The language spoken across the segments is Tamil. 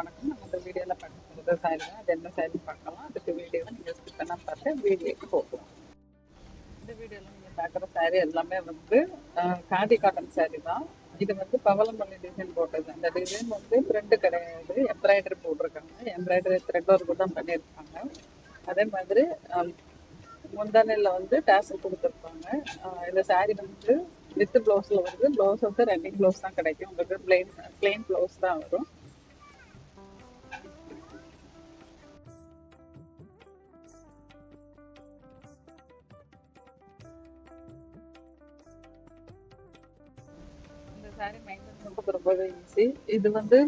வணக்கம். நம்ம இந்த வீடியோவில் பார்க்க போகிறது சாரி தான் அது என்ன சாரி பார்க்கலாம் அதுக்கு வீடியோவை நீங்கள் ஸ்கிப் பண்ணால் பார்த்து வீடியோக்கு போகலாம். இந்த வீடியோவில் நீங்கள் பார்க்குற சாரீ எல்லாமே வந்து காடி காதி காட்டன் சாரீ தான். இது வந்து பவளமல்லி டிசைன் போட்டது. அந்த டிசைன் வந்து பிரிண்ட் கிடையாது எம்ப்ராய்டரி போட்டிருக்காங்க. எம்ப்ராய்டரி த்ரெட் ஒர்க் தான் பண்ணியிருக்காங்க. அதே மாதிரி முந்தானையில் வந்து டேசல் கொடுத்துருப்பாங்க. இந்த சாரீ வந்து வித் ப்ளவுஸில் வருது. ப்ளவுஸ் வந்து ரன்னிங் ப்ளவுஸ் தான் கிடைக்கும். உங்களுக்கு பிளெயின் பிளெயின் ப்ளவுஸ் தான் வரும். சாரி மெயின்டைன் பண்ணுறது ரொம்பவே ஈஸி இது வந்து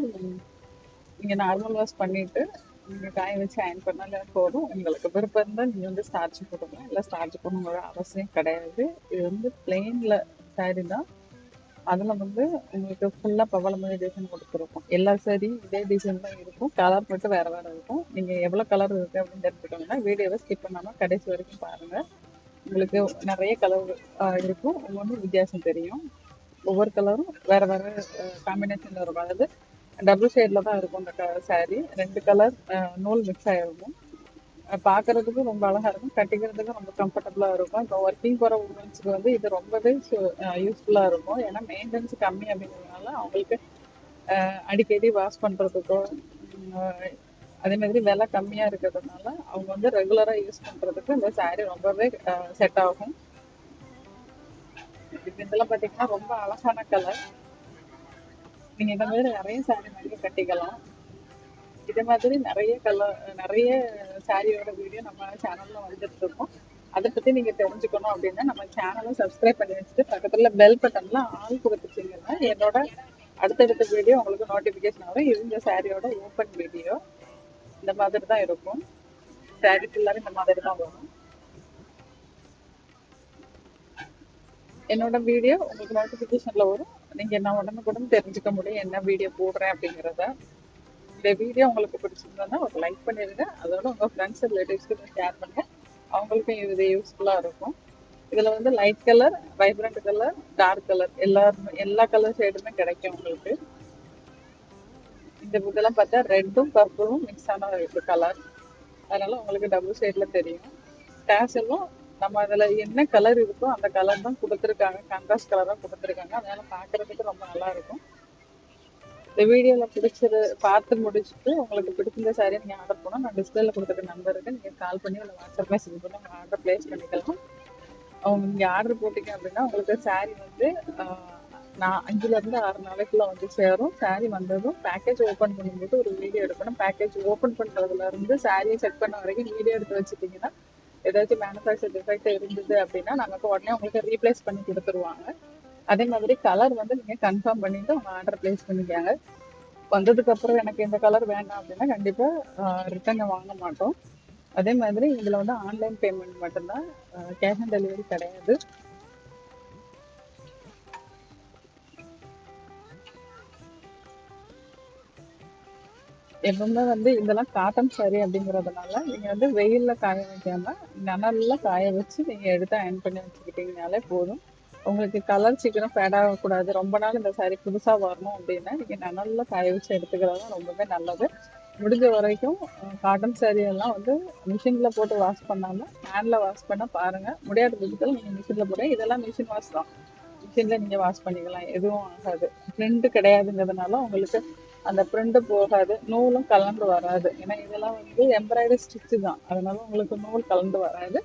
நீங்கள் நார்மல் வாஷ் பண்ணிட்டு நீங்கள் காய வச்சு அயன் பண்ணாலே போதும். உங்களுக்கு விருப்பம் இருந்தால் நீங்கள் வந்து ஸ்டார்ச் போட்டுக்கலாம். இல்லை ஸ்டார்ச் போடணுங்கிற அவசியம் கிடையாது. இது வந்து பிளெயினில் சாரி தான். அதில் வந்து உங்களுக்கு ஃபுல்லாக பவளமணி டிசைன் கொடுத்துருக்கும். எல்லா சாரி இதே டிசைன் தான் இருக்கும். கலர் மட்டும் வேறு வேறு இருக்கும். நீங்கள் எவ்வளோ கலர் இருக்குது அப்படின்னு தெரிஞ்சுக்கோங்கன்னா வீடியோவை ஸ்கிப் பண்ணாமல் கடைசி வரைக்கும் பாருங்கள் உங்களுக்கு நிறைய கலர் இருக்கும். உங்களுக்கு வித்தியாசம் தெரியும். ஒவ்வொரு கலரும் வேறு வேறு காம்பினேஷனில் இருக்கும். அதாவது டபுள் ஷேடில் தான் இருக்கும் இந்த க சாரீ ரெண்டு கலர் நூல் மிக்ஸ் ஆகிருக்கும் பார்க்கறதுக்கு ரொம்ப அழகாக இருக்கும். கட்டிக்கிறதுக்கும் ரொம்ப கம்ஃபர்டபுளாக இருக்கும். இப்போ ஒர்க்கிங் போகிற உமன்ஸுக்கு வந்து இது ரொம்பவே யூஸ்ஃபுல்லாக இருக்கும். ஏன்னா மெயின்டெனன்ஸ் கம்மி அப்படிங்கிறதுனால அவங்களுக்கு அடிக்கடி வாஷ் பண்ணுறதுக்கோ அதே மாதிரி விலை கம்மியாக இருக்கிறதுனால அவங்க வந்து ரெகுலராக யூஸ் பண்ணுறதுக்கு இந்த saree ரொம்பவே செட் ஆகும். இதெல்லாம் பார்த்தீங்கன்னா ரொம்ப அழகான கலர் நீங்கள் இந்த மாதிரி நிறைய சாரி மாதிரி கட்டிக்கலாம். இதே மாதிரி நிறைய கலர் நிறைய சாரியோட வீடியோ நம்ம சேனல்ல வந்துட்டு இருக்கோம். அதை பத்தி நீங்க தெரிஞ்சுக்கணும் அப்படின்னா நம்ம சேனலை சப்ஸ்கிரைப் பண்ணி வச்சுட்டு பக்கத்துல பெல் பட்டன்ல ஆள் கொடுத்துட்டீங்கன்னா என்னோட அடுத்தடுத்த வீடியோ உங்களுக்கு நோட்டிபிகேஷன் வரும். இது இந்த சாரியோட ஓப்பன் வீடியோ இந்த மாதிரி தான் இருக்கும். சாரி ஃபுல்லாவே இந்த மாதிரி தான் வரும். என்னோட வீடியோ உங்களுக்கு நோட்டிஃபிகேஷனில் வரும். நீங்கள் என்ன உடனுக்குடன் தெரிஞ்சுக்க முடியும் என்ன வீடியோ போடுறேன் அப்படிங்கிறத. இந்த வீடியோ உங்களுக்கு பிடிச்சிருந்தோன்னா ஒரு லைக் பண்ணிடுங்க அதோட உங்கள் ஃப்ரெண்ட்ஸ் ரிலேட்டிவ்ஸ்க்கு ஷேர் பண்ணுங்கள் அவங்களுக்கும் இது யூஸ்ஃபுல்லாக இருக்கும். இதில் வந்து light colour vibrant colour dark colour எல்லாருமே எல்லா கலர் ஷேடுமே கிடைக்கும் உங்களுக்கு. இந்த இதெல்லாம் பார்த்தா ரெட்டும் பர்பிளும் மிக்ஸ் ஆன கலர் அதனால உங்களுக்கு டபுள் ஷேடில் தெரியும். டேசலும் நம்ம அதுல என்ன கலர் இருக்கோ அந்த கலர் தான் கொடுத்துருக்காங்க. கான்ட்ராஸ்ட் கலர் தான் கொடுத்துருக்காங்க. அதனால பார்க்குறதுக்கு ரொம்ப நல்லா இருக்கும். இந்த வீடியோவில் பிடிச்சது பார்த்து முடிச்சுட்டு உங்களுக்கு பிடிச்சிருந்த சாரியை நீங்கள் ஆர்டர் பண்ணால் நான் டிஸ்பிளேல கொடுத்துருக்க நம்பருக்கு நீங்கள் கால் பண்ணி இல்லை வாட்ஸ்அப் மெசேஜ் பண்ணி உங்கள் ஆர்டர் ப்ளேஸ் பண்ணிக்கலாம். அவங்க நீங்கள் ஆர்டர் போட்டீங்க அப்படின்னா உங்களுக்கு சாரி வந்து நான் அஞ்சுலேருந்து ஆறு நாளைக்குள்ள வந்து சேரும். சாரி வந்ததும் பேக்கேஜ் ஓப்பன் பண்ணும்போது ஒரு வீடியோ எடுக்கணும். பேக்கேஜ் ஓப்பன் பண்ணுறதுல இருந்து சாரியை செக் பண்ண வரைக்கும் வீடியோ எடுத்து வச்சுட்டிங்கன்னா ஏதாச்சும் மேனுஃபேக்சர் டிஃபெக்ட் இருந்தது அப்படின்னா நமக்கு உடனே உங்களுக்கு ரீப்ளேஸ் பண்ணி கொடுத்துருவாங்க. அதே மாதிரி கலர் வந்து நீங்கள் கன்ஃபார்ம் பண்ணிட்டு உங்கள் ஆர்டர் பிளேஸ் பண்ணிக்காங்க. வந்ததுக்கப்புறம் எனக்கு இந்த கலர் வேண்டாம் அப்படின்னா கண்டிப்பாக ரிட்டர்னை வாங்க மாட்டோம். அதே மாதிரி இதில் வந்து ஆன்லைன் பேமெண்ட் மட்டும்தான் கேஷ் ஆன் டெலிவரி கிடையாது. எப்பவுமே வந்து இதெல்லாம் காட்டன் சாரி அப்படிங்கறதுனால நீங்க வந்து வெயில்ல காய வைக்காம நிழல்ல காய வச்சு நீங்க எடுத்து அயன் பண்ணி வச்சுக்கிட்டீங்கனாலே போதும். உங்களுக்கு கலர் சீக்கிரம் ஃபேட் ஆகக்கூடாது. ரொம்ப நாள் இந்த சாரி புதுசா வரணும் அப்படின்னா நீங்க நிழல்ல காய வச்சு எடுத்துக்கிறது தான் ரொம்பவே நல்லது. முடிஞ்ச வரைக்கும் காட்டன் சாரி எல்லாம் வந்து மிஷின்ல போட்டு வாஷ் பண்ணாம ஹேண்ட்ல வாஷ் பண்ண பாருங்க. முடியாத பட்சத்தில் நீங்க மிஷின்ல போட இதெல்லாம் மிஷின் வாஷ் தான். மிஷின்ல நீங்க வாஷ் பண்ணிக்கலாம். எதுவும் ஆகாது. பிரிண்ட் கிடையாதுங்கிறதுனால உங்களுக்கு அந்த பிரிண்ட் போகாது. நூலும் கலந்து வராது. ஏன்னா இதெல்லாம் வந்து எம்ப்ராய்டரி ஸ்டிச்சு தான். அதனால உங்களுக்கு நூல் கலந்து வராது.